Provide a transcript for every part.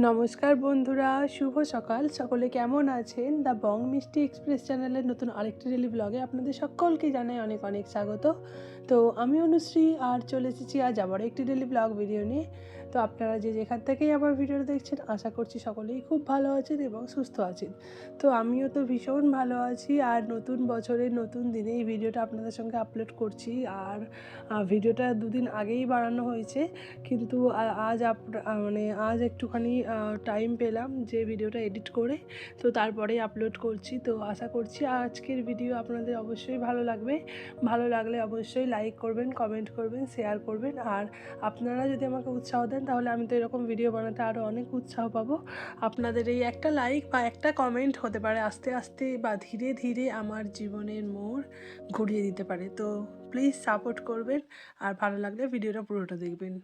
নমস্কার বন্ধুরা, শুভ সকাল। সকলে কেমন আছেন? দ্য বং মিষ্টি এক্সপ্রেস চ্যানেলের নতুন আরেকটি রেলি ব্লগে আপনাদের সকলকে জানাই অনেক অনেক স্বাগত। তো আমি অনুশ্রী আর চলে এসেছি আজ আবার একটি রেলি ব্লগ ভিডিও নিয়ে। তো আপনারা যে যেখান থেকেই আমার ভিডিওটা দেখছেন, আশা করছি সকলেই খুব ভালো আছেন এবং সুস্থ আছেন। তো আমিও তো ভীষণ ভালো আছি আর নতুন বছরের নতুন দিনে এই ভিডিওটা আপনাদের সঙ্গে আপলোড করছি। আর ভিডিওটা দুদিন আগেই বানানো হয়েছে। কিন্তু আজ মানে আজ একটুখানি টাইম পেলাম যে ভিডিওটা এডিট করে, তো তারপরেই আপলোড করছি। তো আশা করছি আজকের ভিডিও আপনাদের অবশ্যই ভালো লাগবে। ভালো লাগলে অবশ্যই লাইক করবেন কমেন্ট করবেন শেয়ার করবেন। আর আপনারা যদি আমাকে উৎসাহ দেন তাহলে আমি তো এরকম ভিডিও বানাতে আরও অনেক উৎসাহ পাবো। আপনাদের এই একটা লাইক বা একটা কমেন্ট হতে পারে, আস্তে আস্তে বা ধীরে ধীরে আমার জীবনের মোড় ঘুরিয়ে দিতে পারে। তো প্লিজ সাপোর্ট করবেন, আর ভালো লাগলে ভিডিওটা পুরোটা দেখবেন।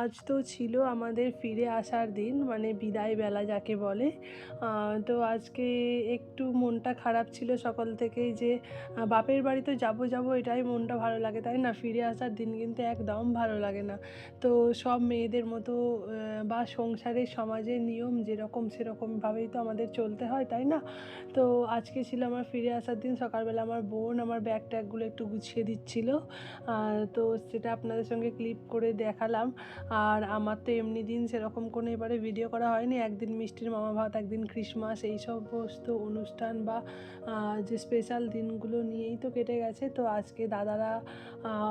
আজ তো ছিল আমাদের ফিরে আসার দিন মানে বিদায় বেলা যাকে বলে। তো আজকে একটু মনটা খারাপ ছিল সকাল থেকেই যে বাপের বাড়ি তো যাব যাব এটাই মনটা ভালো লাগে। তাই না? ফিরে আসার দিন কিন্তু একদম ভালো লাগে না। তো সব মেয়েদের মতো বা সংসারের সমাজের নিয়ম যেরকম সেরকমভাবেই তো আমাদের চলতে হয়, তাই না? তো আজকে ছিল আমার ফিরে আসার দিন। সকালবেলা আমার বোন আমার ব্যাগ ট্যাগগুলো একটু গুছিয়ে দিচ্ছিল। তো সেটা আপনাদের সঙ্গে ক্লিপ করে দেখালাম। আর আমার তো এমনি দিন সেরকম কোনো এবারে ভিডিও করা হয়নি। একদিন মিষ্টির মামা ভাত, একদিন ক্রিসমাস এই সমস্ত অনুষ্ঠান বা যে স্পেশাল দিনগুলো নিয়েই তো কেটে গেছে। তো আজকে দাদারা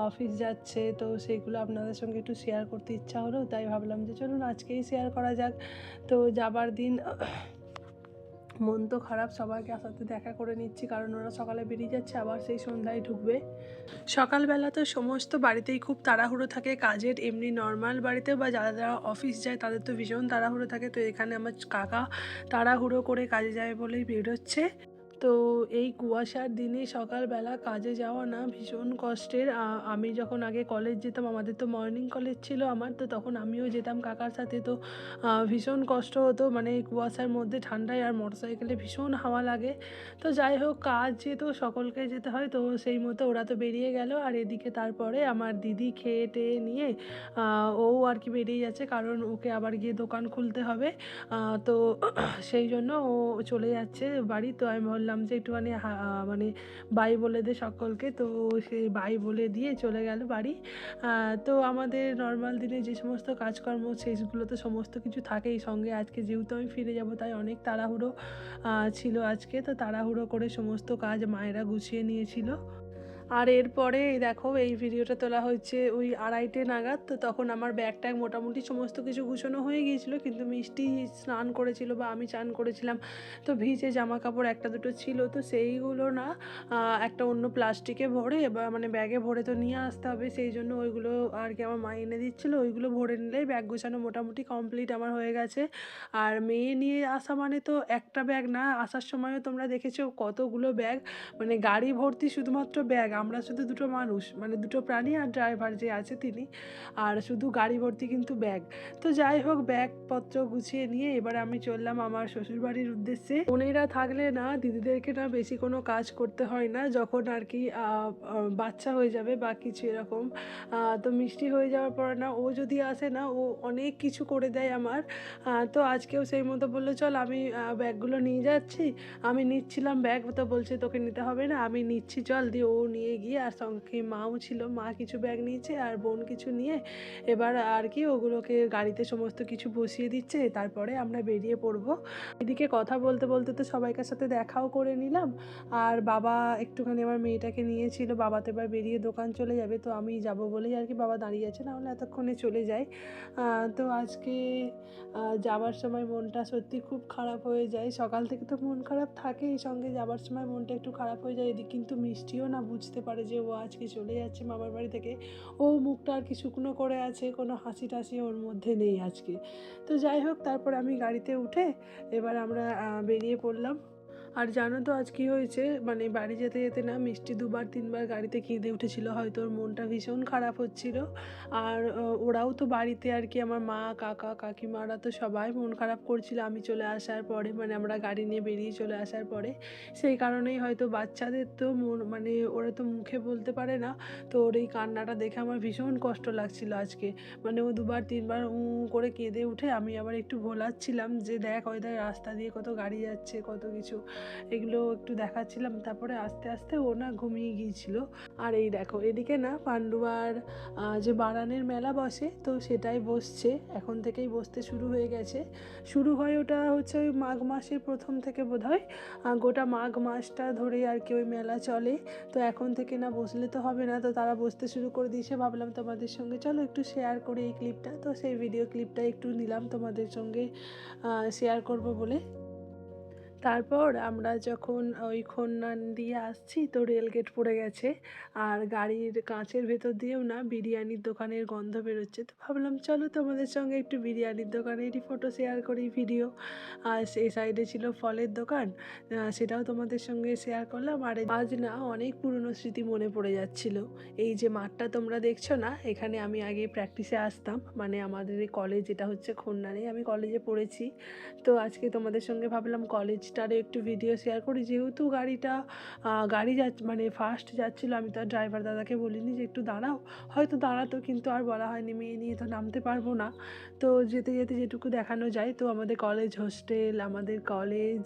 অফিস যাচ্ছে, তো সেগুলো আপনাদের সঙ্গে একটু শেয়ার করতে ইচ্ছা হলো, তাই ভাবলাম যে চলুন আজকেই শেয়ার করা যাক। তো যাবার দিন মন তো খারাপ, সবাইকে আসাতে দেখা করে নিচ্ছি, কারণ ওরা সকালে বেরিয়ে যাচ্ছে, আবার সেই সন্ধ্যায় ঢুকবে। সকালবেলা তো সমস্ত বাড়িতেই খুব তাড়াহুড়ো থাকে, কাজের এমনি নর্মাল বাড়িতে বা যারা যারা অফিস যায় তাদের তো ভীষণ তাড়াহুড়ো থাকে, তো এখানে আমার কাকা তাড়াহুড়ো করে কাজে যায় বলেই বেরোচ্ছে। তো এই কুয়াশার দিনে সকালবেলা কাজে যাওয়া না ভীষণ কষ্টের। আমি যখন আগে কলেজ যেতাম, আমাদের তো মর্নিং কলেজ ছিল আমার, তো তখন আমিও যেতাম কাকার সাথে। তো ভীষণ কষ্ট হতো মানে এই কুয়াশার মধ্যে ঠান্ডায় আর মোটরসাইকেলে ভীষণ হাওয়া লাগে। তো যাই হোক, কাজ যেহেতু সকলকে যেতে হয়, তো সেই মতো ওরা তো বেরিয়ে গেল। আর এদিকে তারপরে আমার দিদি খেয়ে টেয়ে নিয়ে ও আর কি বেরিয়ে যাচ্ছে, কারণ ওকে আবার গিয়ে দোকান খুলতে হবে। তো সেই জন্য ও চলে যাচ্ছে বাড়ি। তো আমি বললাম যে একটুখানি মানে বাই বলে দে সকলকে। তো সে বাই বলে দিয়ে চলে গেল বাড়ি। তো আমাদের নর্মাল দিনে যে সমস্ত কাজকর্ম সেইগুলো তো সমস্ত কিছু থাকেই সঙ্গে। আজকে যেহেতু আমি ফিরে যাব, তাই অনেক তাড়াহুড়ো ছিল আজকে। তো তাড়াহুড়ো করে সমস্ত কাজ মায়েরা গুছিয়ে নিয়েছিল। আর এরপরে দেখো, এই ভিডিওটা তোলা হচ্ছে ওই আড়াইটে নাগাদ। তো তখন আমার ব্যাগ ট্যাগ মোটামুটি সমস্ত কিছু গুছানো হয়ে গিয়েছিল, কিন্তু মিষ্টি স্নান করেছিল বা আমি চান করেছিলাম। তো ভিজে জামা কাপড় একটা দুটো ছিল, তো সেইগুলো না একটা অন্য প্লাস্টিকে ভরে বা মানে ব্যাগে ভরে তো নিয়ে আসতে হবে। সেই জন্য ওইগুলো আর কি আমার মা এনে দিচ্ছিল, ওইগুলো ভরে নিলেই ব্যাগ গোছানো মোটামুটি কমপ্লিট আমার হয়ে গেছে। আর মেয়ে নিয়ে আসা মানে তো একটা ব্যাগ না, আসার সময়ও তোমরা দেখেছ কতগুলো ব্যাগ মানে গাড়ি ভর্তি শুধুমাত্র ব্যাগ আমরা শুধু দুটো মানুষ মানে দুটো প্রাণী আর ড্রাইভার যে আছে তিনি। আর শুধু গাড়ি ভর্তি কিন্তু ব্যাগ তো যাই হোক ব্যাগপত্র গুছিয়ে নিয়ে এবার আমি চললাম আমার শ্বশুরবাড়ির উদ্দেশ্যে। বোনেরা থাকলে না, দিদিদেরকে না বেশি কোনো কাজ করতে হয় না, যখন আর কি বাচ্চা হয়ে যাবে বা কিছু এরকম। তো মিষ্টি হয়ে যাওয়ার পর না, ও যদি আসে না, ও অনেক কিছু করে দেয় আমার। তো আজকেও সেই মতো বলল, চল আমি ব্যাগগুলো নিয়ে যাচ্ছি। আমি নিচ্ছিলাম ব্যাগ তো বলছে, তোকে নিতে হবে না, আমি নিচ্ছি, চল দিয়ে ও নিয়ে গিয়ে আর সঙ্গে মাও ছিল, মা কিছু ব্যাগ নিয়েছে আর বোন কিছু নিয়ে এবার আর কি ওগুলোকে গাড়িতে সমস্ত কিছু বসিয়ে দিচ্ছে, তারপরে আমরা বেরিয়ে পড়ব। এদিকে কথা বলতে বলতে তো সবাইকার সাথে দেখাও করে নিলাম, আর বাবা একটুখানি আমার মেয়েটাকে নিয়েছিল, বাবা তো এবার বেরিয়ে দোকান চলে যাবে, তো আমি যাব বলেই আর কি বাবা দাঁড়িয়ে আছে, না হলে এতক্ষণে চলে যায়। তো আজকে যাবার সময় মনটা সত্যি খুব খারাপ হয়ে যায়, সকাল থেকে তো মন খারাপ থাকেই, সঙ্গে যাবার সময় মনটা একটু খারাপ হয়ে যায়, এদিক কিন্তু মিষ্টিও না বুঝতে পারে যে ও আজকে চলে যাচ্ছে মামার বাড়ি থেকে। ও মুখটা আর কি শুকনো করে আছে, কোনো হাসি টাসি ওর মধ্যে নেই আজকে। তো যাই হোক, তারপর আমি গাড়িতে উঠে এবার আমরা বেরিয়ে পড়লাম। আর জানো তো আজ কি হয়েছে? মানে বাড়ি যেতে যেতে না মিষ্টি দুবার, তিনবার গাড়িতে কেঁদে উঠেছিল। হয়তো ওর মনটা ভীষণ খারাপ হচ্ছিল। আর ওরাও তো বাড়িতে আর কি। আমার মা, কাকা, কাকিমারা তো সবাই মন খারাপ করছিল আমি চলে আসার পরে। মানে আমরা গাড়ি নিয়ে বেরিয়ে চলে আসার পরে। সেই কারণেই হয়তো বাচ্চাদের তো মন মানে ওরা তো মুখে বলতে পারে না। তো ওর এই কান্নাটা দেখে আমার ভীষণ কষ্ট লাগছিল আজকে। মানে ও দুবার, তিনবার উ করে কেঁদে উঠে আমি আবার একটু ভোলাচ্ছিলাম যে দেখ ওই দেখ রাস্তা দিয়ে কত গাড়ি যাচ্ছে, কত কিছু। এগুলো একটু দেখাচ্ছিলাম, তারপরে আস্তে আস্তে ও না ঘুমিয়ে গিয়েছিল। আর এই দেখো, এদিকে না পান্ডুয়ার যে বারানের মেলা বসে, তো সেটাই বসছে, এখন থেকেই বসতে শুরু হয়ে গেছে। শুরু হয় ওটা হচ্ছে ওই মাঘ মাসের প্রথম থেকে বোধ হয় গোটা মাঘ মাসটা ধরে আর কি ওই মেলা চলে। তো এখন থেকে না বসলে তো হবে না, তো তারা বসতে শুরু করে দিয়েছে। ভাবলাম তোমাদের সঙ্গে, চলো একটু শেয়ার করি এই ক্লিপটা তো সেই ভিডিও ক্লিপটা একটু নিলাম তোমাদের সঙ্গে শেয়ার করব বলে। তারপর আমরা যখন ওই খন্নান দিয়ে আসছি, তো রেলগেট পড়ে গেছে। আর গাড়ির কাঁচের ভেতর দিয়েও না, বিরিয়ানির দোকানের গন্ধ বেরোচ্ছে। তো ভাবলাম, চলো তোমাদের সঙ্গে একটু বিরিয়ানির দোকানেরই ফটো শেয়ার করি ভিডিও আর সেই সাইডে ছিল ফলের দোকান সেটাও তোমাদের সঙ্গে শেয়ার করলাম। আর আজ না, অনেক পুরনো স্মৃতি মনে পড়ে যাচ্ছিল। এই যে মাঠটা তোমরা দেখছ না, এখানে আমি আগে প্র্যাকটিসে আসতাম। মানে আমাদের কলেজ এটা হচ্ছে খন্নানে, আমি কলেজে পড়েছি। তো আজকে তোমাদের সঙ্গে ভাবলাম কলেজটারও একটু ভিডিও শেয়ার করি। যেহেতু গাড়িটা গাড়ি যাচ্ছে মানে ফার্স্ট যাচ্ছিল, আমি তো আর ড্রাইভার দাদাকে বলিনি যে একটু দাঁড়াও। হয়তো দাঁড়াতো, কিন্তু আর বলা হয়নি, মেয়ে নিয়ে তো নামতে পারব না। তো যেতে যেতে যেটুকু দেখানো যায়, তো আমাদের কলেজ হোস্টেল আমাদের কলেজ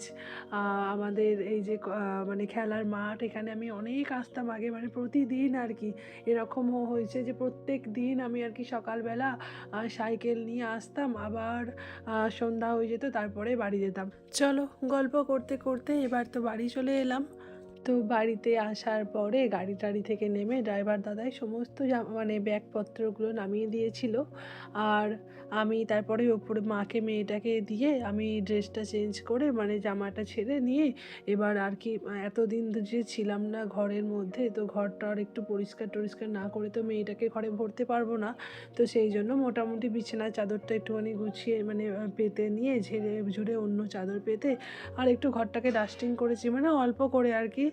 আমাদের এই যে মানে খেলার মাঠ, এখানে আমি অনেক আসতাম আগে। মানে প্রতিদিন আর কি এরকমও হয়েছে যে প্রত্যেক দিন আমি আর কি সকালবেলা সাইকেল নিয়ে আসতাম। আবার সন্ধ্যা হয়ে যেত, তারপরে বাড়ি যেতাম। চলো, গল্প করতে করতে এবার তো বাড়ি চলে এলাম। তো বাড়িতে আসার পরে গাড়ি টাড়ি থেকে নেমে ড্রাইভার দাদাই সমস্ত মানে ব্যাগপত্রগুলো নামিয়ে দিয়েছিল। আর আমি তারপরে ওপরে মাকে, মেয়েটাকে দিয়ে আমি ড্রেসটা চেঞ্জ করে মানে জামাটা ছেড়ে নিয়ে এবার আর কি, এতদিন যে ছিলাম না ঘরের মধ্যে, তো ঘরটা আর একটু পরিষ্কার টরিষ্কার না করে তো মেয়েটাকে ঘরে ভরতে পারব না। তো সেই জন্য মোটামুটি বিছানার চাদরটা একটুখানি গুছিয়ে মানে পেতে নিয়ে ঝেড়ে ঝুড়ে অন্য চাদর পেতে আর একটু ঘরটাকে ডাস্টিং করেছি মানে অল্প করে আর কি।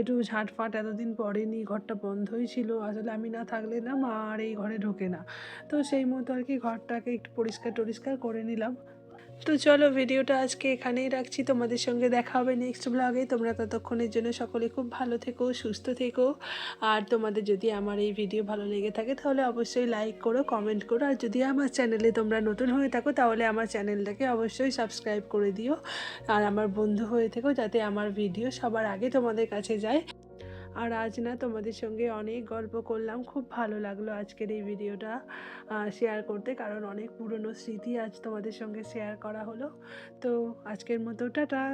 একটু ঝাঁটফাট এতদিন পড়েনি ঘরটা বন্ধই ছিল। আসলে আমি না থাকলে না মা আর এই ঘরে ঢোকে না। তো সেই মতো আর কি ঘরটাকে একটু পরিষ্কার টরিষ্কার করে নিলাম। তো চলো ভিডিওটা আজকে এখানেই রাখছি। তোমাদের সঙ্গে দেখা হবে নেক্সট ব্লগে তোমরা ততক্ষণের জন্য সকলে খুব ভালো থেকো, সুস্থ থেকো। আর তোমাদের যদি আমার এই ভিডিও ভালো লেগে থাকে, তাহলে অবশ্যই লাইক করো কমেন্ট করো। আর যদি আমার চ্যানেলে তোমরা নতুন হয়ে থাকো, তাহলে আমার চ্যানেলটাকে অবশ্যই সাবস্ক্রাইব করে দিও। আর আমার বন্ধু হয়ে থেকো, যাতে আমার ভিডিও সবার আগে তোমাদের কাছে যায়। আর আজ না তোমাদের সঙ্গে অনেক গল্প করলাম। খুব ভালো লাগল আজকের এই ভিডিওটা শেয়ার করতে, কারণ অনেক পুরনো স্মৃতি আজ তোমাদের সঙ্গে শেয়ার করা হলো। তো আজকের মতো, টাটা।